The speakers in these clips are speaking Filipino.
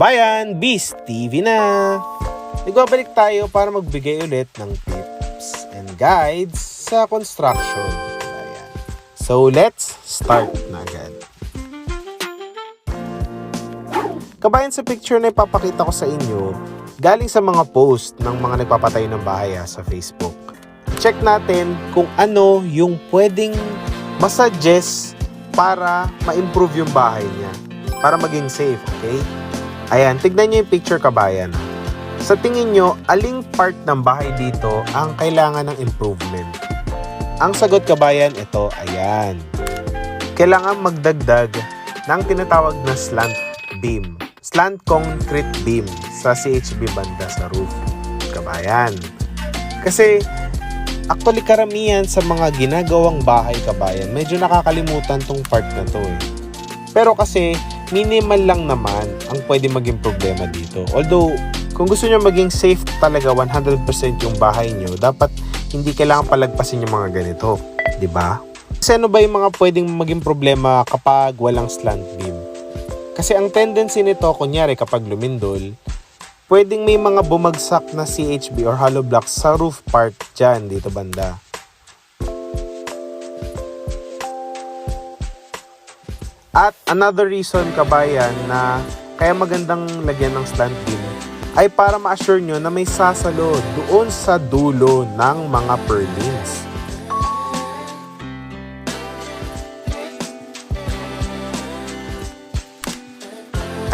Kabayan, Beast TV na! Nagbabalik tayo para magbigay ulit ng tips and guides sa construction. Kabayan. So let's start na agad. Kabayan sa picture na ipapakita ko sa inyo, galing sa mga post ng mga nagpapatay ng bahay ah, sa Facebook. Check natin kung ano yung pwedeng masuggest para ma-improve yung bahay niya. Para maging safe, okay? Ayan, tignan nyo yung picture kabayan. Sa tingin nyo, aling part ng bahay dito ang kailangan ng improvement? Ang sagot kabayan, ito, ayan. Kailangan magdagdag ng tinatawag na slant beam. Slant concrete beam sa CHB banda sa roof. Kabayan. Kasi, actually karamihan sa mga ginagawang bahay kabayan, medyo nakakalimutan tong part na to eh. Pero kasi, minimal lang naman ang pwede maging problema dito. Although, kung gusto nyo maging safe talaga 100% yung bahay nyo, dapat hindi kailangan palagpasin yung mga ganito. ba? Kasi ano ba yung mga pwedeng maging problema kapag walang slant beam? Kasi ang tendency nito, kunyari kapag lumindol, pwedeng may mga bumagsak na CHB or hollow blocks sa roof part dyan, dito banda. At another reason kabayan na kaya magandang lagyan ng slant beam ay para ma-assure nyo na may sasalo doon sa dulo ng mga purlins.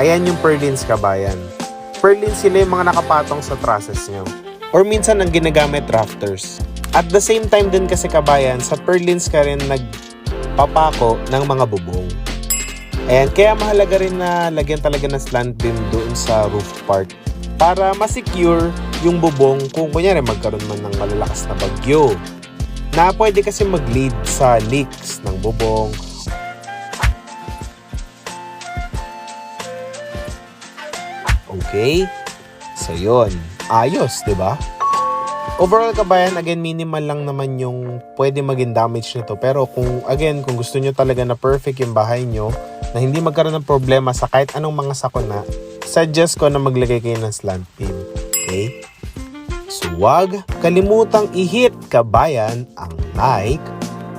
Ayan yung purlins kabayan. Purlins sila yung mga nakapatong sa trusses nyo. Or minsan ang ginagamit rafters. At the same time din kasi kabayan, sa purlins ka rin nagpapako ng mga bubong. Ayan, kaya mahalaga rin na lagyan talaga ng slant beam doon sa roof part para ma-secure yung bubong kung kunyari magkaroon man ng malalakas na bagyo na pwede kasi mag-lead sa leaks ng bubong Okay? So, yun. Ayos, di ba? Overall kabayan, again, minimal lang naman yung pwede maging damage nito. Pero kung, again, kung gusto nyo talaga na perfect yung bahay nyo, na hindi magkaroon ng problema sa kahit anong mga sakuna, suggest ko na maglagay kayo ng slant beam. Okay? So, wag kalimutang i-hit kabayan ang like,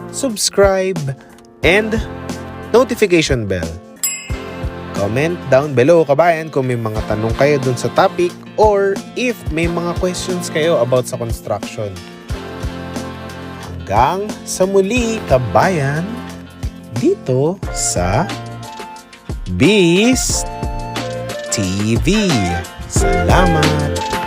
subscribe, and notification bell. Comment down below kabayan kung may mga tanong kayo dun sa topic or if may mga questions kayo about sa construction. Hanggang sa muli kabayan dito sa Beast TV. Salamat!